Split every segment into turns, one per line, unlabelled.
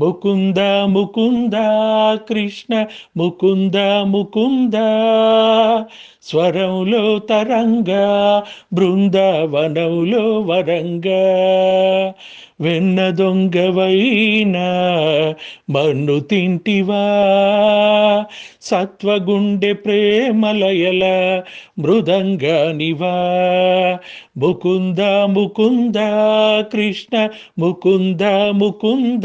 ముకుంద ముకుంద కృష్ణ ముకుంద ముకుంద. స్వరంలో తరంగా బృందావనంలో వరంగా. వెన్న దొంగవైనా మన్ను తింటివా. సత్వగుండె ప్రేమలయల మృదంగానివా ముకుంద ముకుంద కృష్ణ ముకుంద ముకుంద.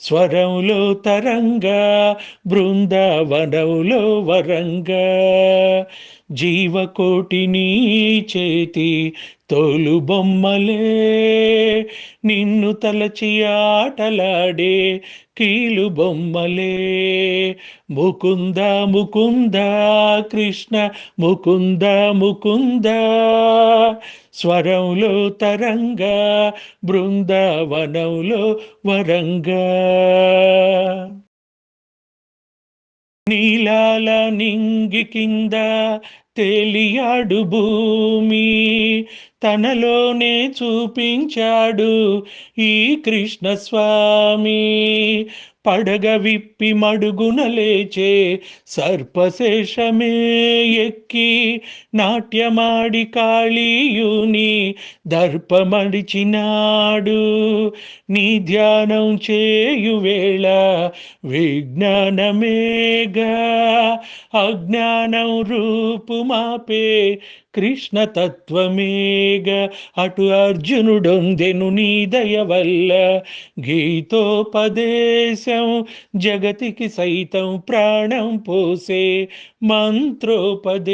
స్వరంలో తరంగా బృందావనంలో వరంగా. జీవకోటిని చేతి తోలు బొమ్మలే నిన్ను తలచి ఆటలాడే కీలు బొమ్మలే. ముకుంద ముకుంద కృష్ణ ముకుంద ముకుంద. స్వరంలో తరంగా బృందావనంలో వరంగా. నీలాల నింగి కింద తేలియాడు భూమి తనలోనే చూపించాడు ఈ కృష్ణ స్వామి పడగ విప్పి మడుగున లేచే సర్పశేషమే ఎక్కి నాట్యమాడి కాళీయుని దర్పమడిచినాడు. నీ ధ్యానం చేయువేళ విజ్ఞానమేగా. అజ్ఞానం రూపుమాపే కృష్ణ తత్వమేగ అటు అర్జునుడొందెను నీ దయ వల్ల గీతోపదేశం జగతికి సైతం ప్రాణం పోసే మంత్రోపదేశం.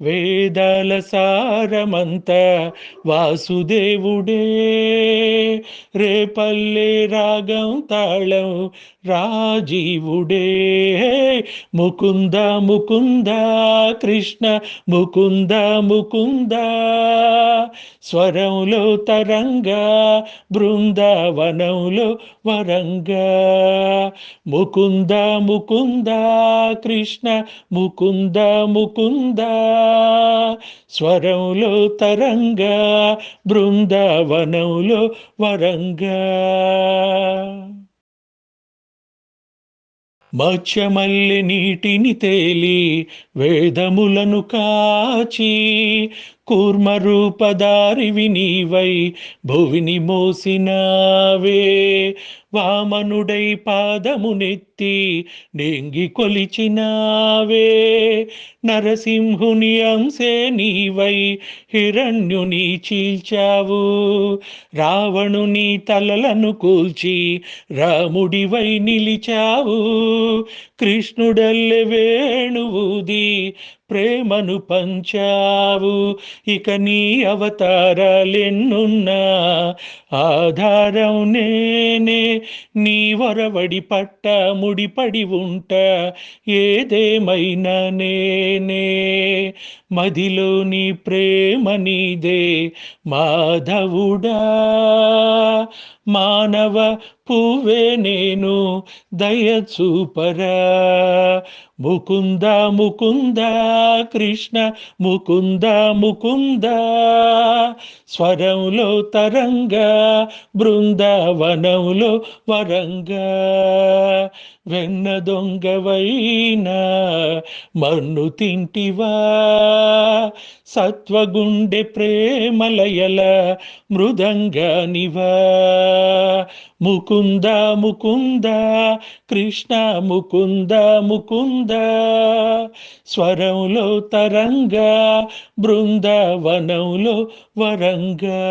వేదాల సారమంత వాసుదేవుడే రేపల్లె రాగం తాళం రాజీవుడే. ముకుంద ముకుంద కృష్ణ ముకుంద ముకుంద. స్వరంలో తరంగా బృందావనంలో వరంగా. ముకుంద ముకుంద కృష్ణ ముకుంద ముకుందా. స్వరంలో తరంగా బృందావనంలో వరంగా. మత్స్యమల్లి నీటిని తేలి వేదములను కాచి కూర్మరూపదారి వినివై భువిని మోసినావే. వామనుడై పాదమునెత్తి నెంగి కొలిచినావే. నరసింహుని అంశే నీవై హిరణ్యుని చీల్చావు. రావణుని తలలను కూల్చి రాముడివై నిలిచావు. కృష్ణుడల్లె వేణువుది ప్రేమను పంచావు. ఇక నీ అవతారాలెన్నున్నా ఆధారం నేనే. నీ వరవడి పట్ట ముడిపడి ఉంట ఏదేమైనా నేనే. మదిలో నీ ప్రేమ నీదే మాధవుడా. మానవ పువ్వే నేను దయచూపరా ముకుంద ముకుంద కృష్ణ ముకుంద ముకుంద. స్వరంలో తరంగా బృందావనంలో వరంగా. వెన్న దొంగవైనా మన్ను తింటివా. సత్వగుండె ప్రేమలయల ముకు ముకుంద ముకుంద కృష్ణ ముకుంద ముకుంద. స్వరంలో తరంగా బృందావనంలో వరంగా.